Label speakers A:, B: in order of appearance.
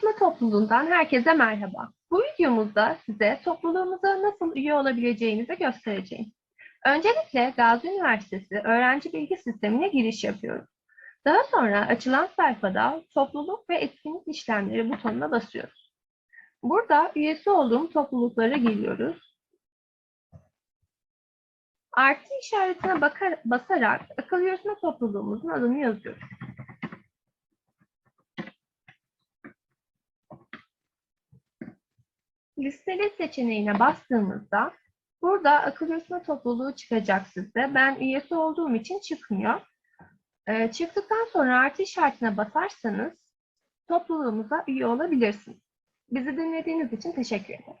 A: kanalından herkese merhaba. Bu videomuzda size topluluğumuza nasıl üye olabileceğinizi göstereceğim. Öncelikle Gazi Üniversitesi Öğrenci Bilgi Sistemi'ne giriş yapıyoruz. Daha sonra açılan sayfada topluluk ve etkinlik işlemleri butonuna basıyoruz. Burada üyesi olduğum topluluklara giriyoruz. Artı işaretine bakar, basarak akıl yürütme topluluğumuzun adını yazıyoruz. Listele seçeneğine bastığımızda burada akıl yürütme topluluğu çıkacak size. Ben üyesi olduğum için çıkmıyor. Ee, çıktıktan sonra artı işaretine basarsanız topluluğumuza üye olabilirsiniz. Bizi dinlediğiniz için teşekkür ederim.